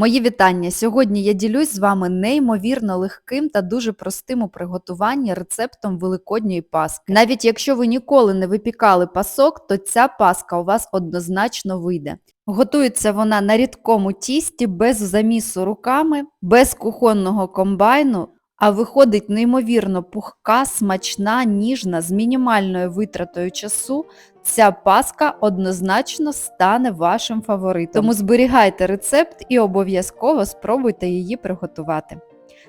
Мої вітання! Сьогодні я ділюсь з вами неймовірно легким та дуже простим у приготуванні рецептом великодньої паски. Навіть якщо ви ніколи не випікали пасок, то ця паска у вас однозначно вийде. Готується вона на рідкому тісті, без замісу руками, без кухонного комбайну, а виходить неймовірно пухка, смачна, ніжна, з мінімальною витратою часу. Ця паска однозначно стане вашим фаворитом. Тому зберігайте рецепт і обов'язково спробуйте її приготувати.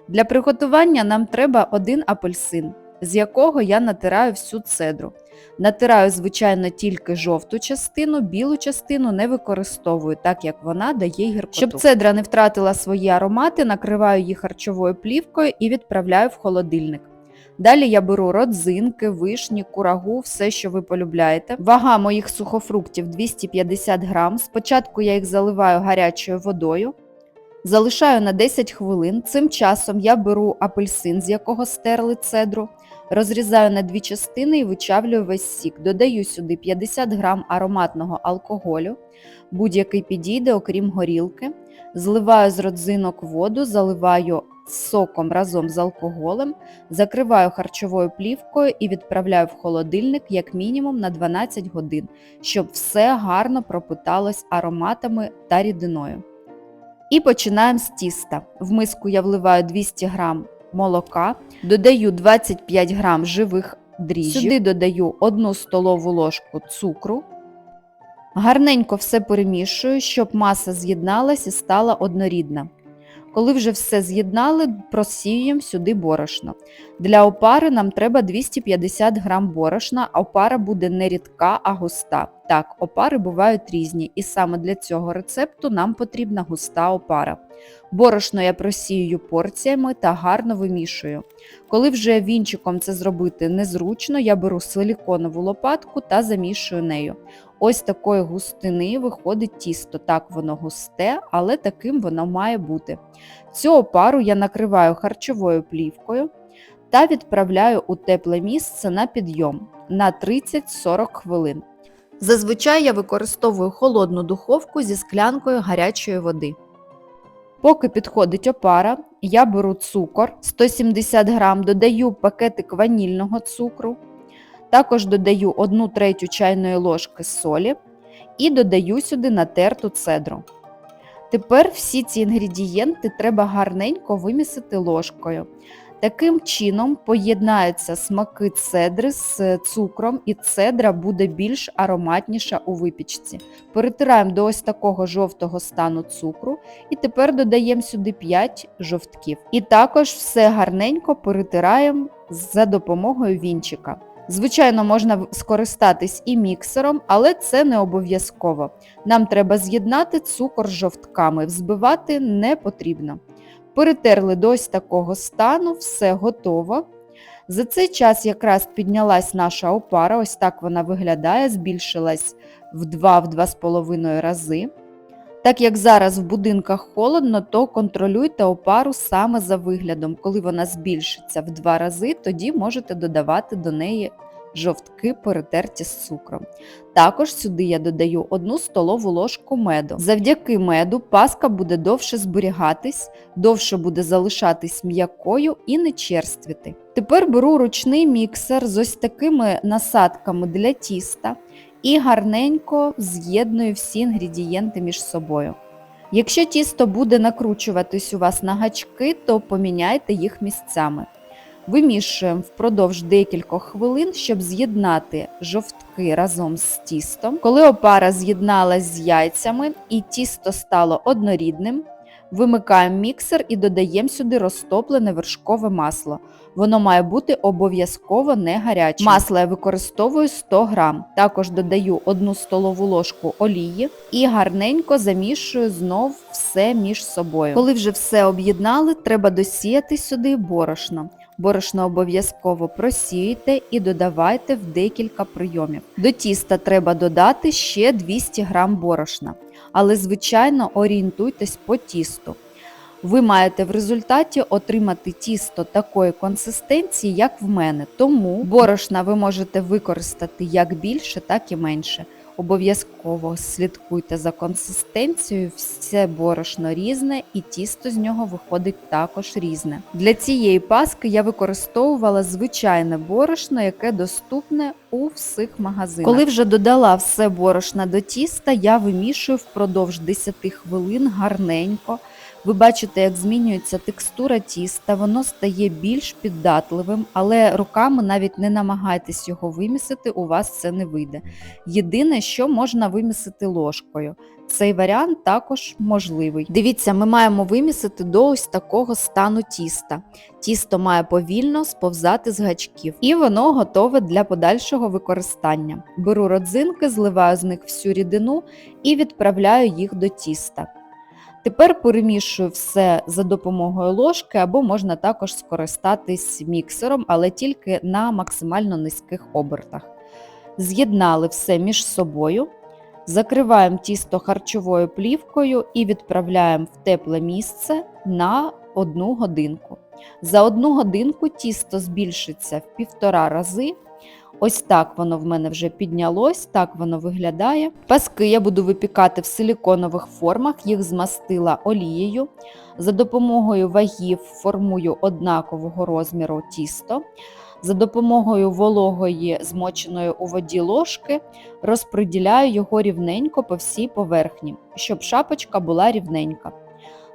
Для приготування нам треба один апельсин, з якого я натираю всю цедру. Натираю, звичайно, тільки жовту частину, білу частину не використовую, так як вона дає гіркоту. Щоб цедра не втратила свої аромати, накриваю її харчовою плівкою і відправляю в холодильник. Далі я беру родзинки, вишні, курагу, все, що ви полюбляєте. Вага моїх сухофруктів 250 грам. Спочатку я їх заливаю гарячою водою, залишаю на 10 хвилин. Цим часом я беру апельсин, з якого стерли цедру, розрізаю на дві частини і вичавлюю весь сік. Додаю сюди 50 грам ароматного алкоголю, будь-який підійде, окрім горілки. Зливаю з родзинок воду, заливаю соком разом з алкоголем, закриваю харчовою плівкою і відправляю в холодильник як мінімум на 12 годин, щоб все гарно пропиталось ароматами та рідиною. І починаємо з тіста. В миску я вливаю 200 г молока, додаю 25 г живих дріжджів, сюди додаю 1 столову ложку цукру. Гарненько все перемішую, щоб маса з'єдналась і стала однорідна. Коли вже все з'єднали, просіюємо сюди борошно. Для опари нам треба 250 г борошна, а опара буде не рідка, а густа. Так, опари бувають різні, і саме для цього рецепту нам потрібна густа опара. Борошно я просіюю порціями та гарно вимішую. Коли вже вінчиком це зробити незручно, я беру силіконову лопатку та замішую нею. Ось такої густини виходить тісто. Так воно густе, але таким воно має бути. Цю опару я накриваю харчовою плівкою та відправляю у тепле місце на підйом на 30-40 хвилин. Зазвичай я використовую холодну духовку зі склянкою гарячої води. Поки підходить опара, я беру цукор 170 г, додаю пакетик ванільного цукру, також додаю 1 третю чайної ложки солі і додаю сюди натерту цедру. Тепер всі ці інгредієнти треба гарненько вимісити ложкою. Таким чином поєднаються смаки цедри з цукром, і цедра буде більш ароматніша у випічці. Перетираємо до ось такого жовтого стану цукру, і тепер додаємо сюди 5 жовтків. І також все гарненько перетираємо за допомогою вінчика. Звичайно, можна скористатись і міксером, але це не обов'язково. Нам треба з'єднати цукор з жовтками, взбивати не потрібно. Перетерли до ось такого стану, все готово. За цей час якраз піднялась наша опара, ось так вона виглядає, збільшилась в 2-2,5 рази. Так як зараз в будинках холодно, то контролюйте опару саме за виглядом. Коли вона збільшиться в 2 рази, тоді можете додавати до неї жовтки перетерті з цукром. Також сюди я додаю 1 столову ложку меду. Завдяки меду паска буде довше зберігатись, довше буде залишатись м'якою і не черствіти. Тепер беру ручний міксер з ось такими насадками для тіста і гарненько з'єдную всі інгредієнти між собою. Якщо тісто буде накручуватись у вас на гачки, то поміняйте їх місцями. Вимішуємо впродовж декількох хвилин, щоб з'єднати жовтки разом з тістом. Коли опара з'єдналась з яйцями і тісто стало однорідним, вимикаємо міксер і додаємо сюди розтоплене вершкове масло. Воно має бути обов'язково не гарячим. Масло я використовую 100 г. Також додаю 1 столову ложку олії і гарненько замішую знов все між собою. Коли вже все об'єднали, треба досіяти сюди борошно. Борошно обов'язково просіюйте і додавайте в декілька прийомів. До тіста треба додати ще 200 г борошна, але, звичайно, орієнтуйтесь по тісту. Ви маєте в результаті отримати тісто такої консистенції, як в мене. Тому борошна ви можете використати як більше, так і менше. Обов'язково слідкуйте за консистенцією, все борошно різне і тісто з нього виходить також різне. Для цієї паски я використовувала звичайне борошно, яке доступне у всіх магазинах. Коли вже додала все борошна до тіста, я вимішую впродовж 10 хвилин гарненько. Ви бачите, як змінюється текстура тіста, воно стає більш піддатливим, але руками навіть не намагайтесь його вимісити, у вас це не вийде. Єдине, що можна вимісити ложкою. Цей варіант також можливий. Дивіться, ми маємо вимісити до ось такого стану тіста. Тісто має повільно сповзати з гачків, і воно готове для подальшого використання. Беру родзинки, зливаю з них всю рідину і відправляю їх до тіста. Тепер перемішую все за допомогою ложки, або можна також скористатись міксером, але тільки на максимально низьких обертах. З'єднали все між собою, закриваємо тісто харчовою плівкою і відправляємо в тепле місце на одну годинку. За одну годинку тісто збільшиться в півтора рази. Ось так воно в мене вже піднялось, так воно виглядає. Паски я буду випікати в силіконових формах, їх змастила олією. За допомогою вагів формую однакового розміру тісто. За допомогою вологої, змоченої у воді ложки, розподіляю його рівненько по всій поверхні, щоб шапочка була рівненька.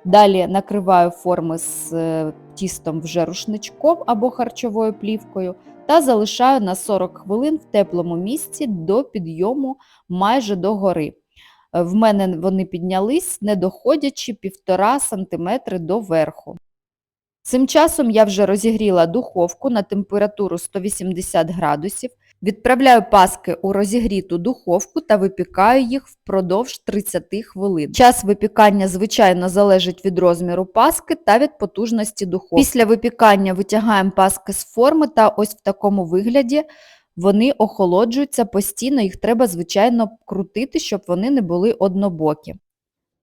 Далі накриваю форми з е, тістом вже рушничком або харчовою плівкою та залишаю на 40 хвилин в теплому місці до підйому майже до гори. В мене вони піднялись, не доходячи 1,5 см до верху. Цим часом я вже розігріла духовку на температуру 180 градусів, відправляю паски у розігріту духовку та випікаю їх впродовж 30 хвилин. Час випікання, звичайно, залежить від розміру паски та від потужності духовки. Після випікання витягаємо паски з форми та ось в такому вигляді вони охолоджуються постійно, їх треба, звичайно, крутити, щоб вони не були однобокі.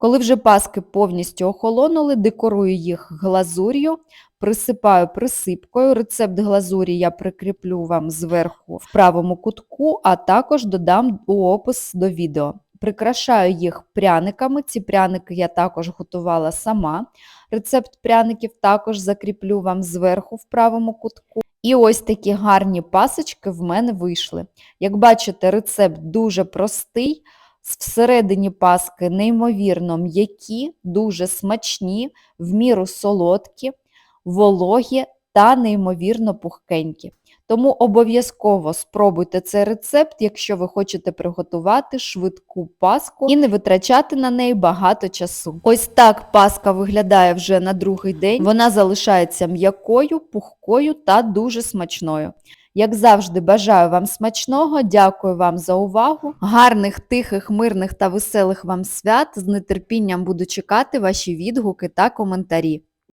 Коли вже паски повністю охолонули, декорую їх глазур'ю, присипаю присипкою. Рецепт глазурі я прикріплю вам зверху в правому кутку, а також додам у опис до відео. Прикрашаю їх пряниками. Ці пряники я також готувала сама. Рецепт пряників також закріплю вам зверху в правому кутку. І ось такі гарні пасочки в мене вийшли. Як бачите, рецепт дуже простий. Всередині паски неймовірно м'які, дуже смачні, в міру солодкі, вологі та неймовірно пухкенькі. Тому обов'язково спробуйте цей рецепт, якщо ви хочете приготувати швидку паску і не витрачати на неї багато часу. Ось так паска виглядає вже на другий день. Вона залишається м'якою, пухкою та дуже смачною. Як завжди, бажаю вам смачного, дякую вам за увагу. Гарних, тихих, мирних та веселих вам свят. З нетерпінням буду чекати ваші відгуки та коментарі.